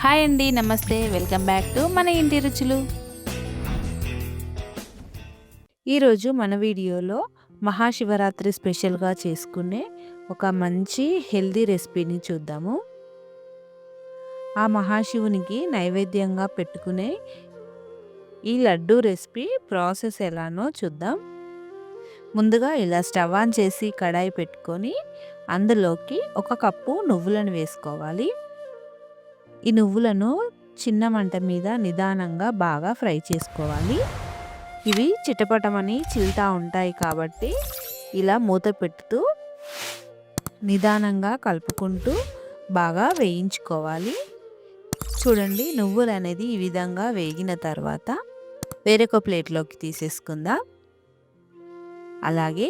Hi అండి నమస్తే. Welcome back to మన ఇంటి రుచులు. ఈరోజు మన వీడియోలో మహాశివరాత్రి స్పెషల్గా చేసుకునే ఒక మంచి హెల్దీ రెసిపీని చూద్దాము. ఆ మహాశివునికి నైవేద్యంగా పెట్టుకునే ఈ లడ్డు రెసిపీ ప్రాసెస్ ఎలానో చూద్దాం. ముందుగా ఇలా స్టవ్ ఆన్ చేసి కడాయి పెట్టుకొని అందులోకి ఒక కప్పు నువ్వులను వేసుకోవాలి. ఈ నువ్వులను చిన్న మంట మీద నిదానంగా బాగా ఫ్రై చేసుకోవాలి. ఇవి చిటపటమని చిల్తా ఉంటాయి కాబట్టి ఇలా మూత పెడుతూ నిదానంగా కలుపుకుంటూ బాగా వేయించుకోవాలి. చూడండి నువ్వులు అనేది ఈ విధంగా వేగిన తర్వాత వేరొక ప్లేట్లోకి తీసేసుకుందాం. అలాగే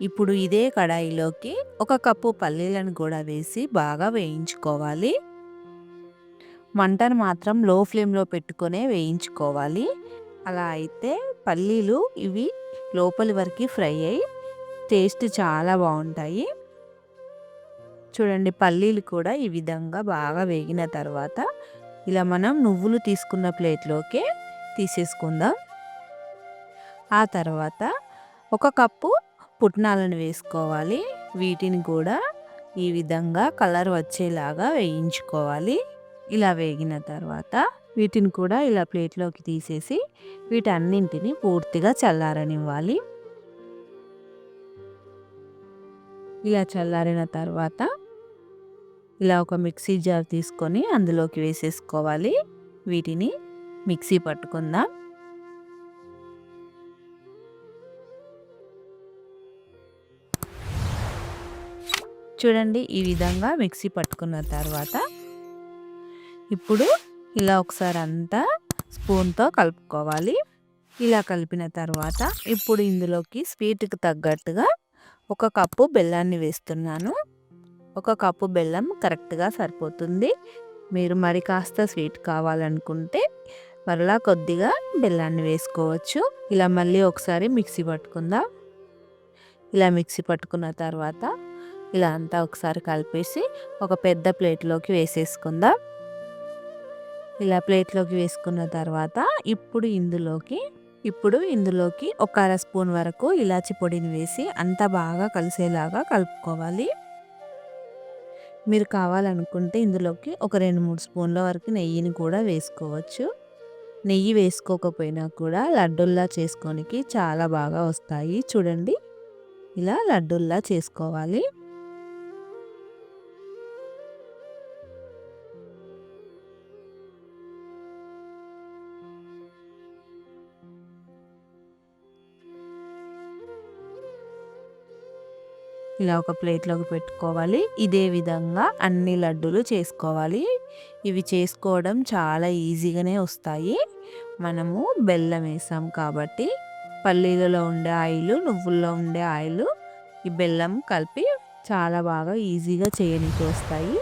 ఇప్పుడు ఇదే కడాయిలోకి ఒక కప్పు పల్లీలను కూడా వేసి బాగా వేయించుకోవాలి. మంటను మాత్రం లో ఫ్లేమ్లో పెట్టుకునే వేయించుకోవాలి. అలా అయితే పల్లీలు ఇవి లోపలి వరకు ఫ్రై అయ్యి టేస్ట్ చాలా బాగుంటాయి. చూడండి పల్లీలు కూడా ఈ విధంగా బాగా వేగిన తర్వాత ఇలా మనం నువ్వులు తీసుకున్న ప్లేట్లోకి తీసేసుకుందాం. ఆ తర్వాత ఒక కప్పు పుట్నాలను వేసుకోవాలి. వీటిని కూడా ఈ విధంగా కలర్ వచ్చేలాగా వేయించుకోవాలి. ఇలా వేగిన తర్వాత వీటిని కూడా ఇలా ప్లేట్లోకి తీసేసి వీటన్నింటిని పూర్తిగా చల్లారనివ్వాలి. ఇలా చల్లారిన తర్వాత ఇలా ఒక మిక్సీ జార్ తీసుకొని అందులోకి వేసేసుకోవాలి. వీటిని మిక్సీ పట్టుకుందాం. చూడండి ఈ విధంగా మిక్సీ పట్టుకున్న తర్వాత ఇప్పుడు ఇలా ఒకసారి అంతా స్పూన్తో కలుపుకోవాలి. ఇలా కలిపిన తర్వాత ఇప్పుడు ఇందులోకి స్వీట్కి తగ్గట్టుగా ఒక కప్పు బెల్లాన్ని వేస్తున్నాను. ఒక కప్పు బెల్లం కరెక్ట్గా సరిపోతుంది. మీరు మరి కాస్త స్వీట్ కావాలనుకుంటే మరలా కొద్దిగా బెల్లాన్ని వేసుకోవచ్చు. ఇలా మళ్ళీ ఒకసారి మిక్సీ పట్టుకుందాం. ఇలా మిక్సీ పట్టుకున్న తర్వాత ఇలా అంతా ఒకసారి కలిపేసి ఒక పెద్ద ప్లేట్లోకి వేసేసుకుందాం. ఇలా ప్లేట్లోకి వేసుకున్న తర్వాత ఇప్పుడు ఇందులోకి ఇప్పుడు ఇందులోకి ఒక అర స్పూన్ వరకు ఇలాచి పొడిని వేసి అంతా బాగా కలిసేలాగా కలుపుకోవాలి. మీరు కావాలనుకుంటే ఇందులోకి ఒక రెండు మూడు స్పూన్ల వరకు నెయ్యిని కూడా వేసుకోవచ్చు. నెయ్యి వేసుకోకపోయినా కూడా లడ్డుల్లా చేసుకోనికి చాలా బాగా వస్తాయి. చూడండి ఇలా లడ్డుల్లా చేసుకోవాలి. ఇలా ఒక ప్లేట్లోకి పెట్టుకోవాలి. ఇదే విధంగా అన్ని లడ్డూలు చేసుకోవాలి. ఇవి చేసుకోవడం చాలా ఈజీగానే వస్తాయి. మనము బెల్లం వేసాం కాబట్టి పల్లీలలో ఉండే ఆయిల్ నువ్వుల్లో ఉండే ఆయిల్ ఈ బెల్లం కలిపి చాలా బాగా ఈజీగా చేయనికి వస్తాయి.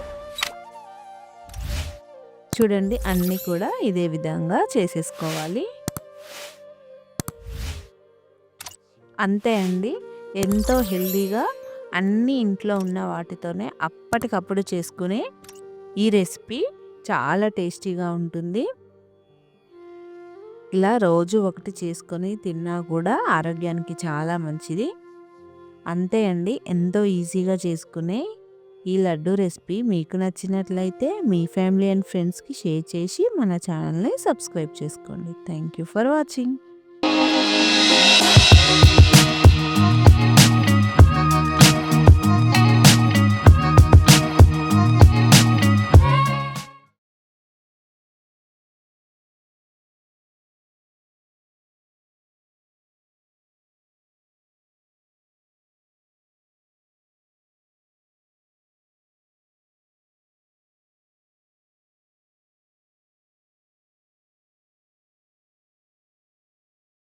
చూడండి అన్నీ కూడా ఇదే విధంగా చేసేసుకోవాలి. అంతే అండి. ఎంతో హెల్దీగా అన్నీ ఇంట్లో ఉన్న వాటితోనే అప్పటికప్పుడు చేసుకునే ఈ రెసిపీ చాలా టేస్టీగా ఉంటుంది. ఇలా రోజు ఒకటి చేసుకొని తిన్నా కూడా ఆరోగ్యానికి చాలా మంచిది. అంతే అండి ఎంతో ఈజీగా చేసుకునే ఈ లడ్డు రెసిపీ మీకు నచ్చినట్లయితే మీ ఫ్యామిలీ అండ్ ఫ్రెండ్స్కి షేర్ చేసి మన ఛానల్ని సబ్స్క్రైబ్ చేసుకోండి. Thank you for watching.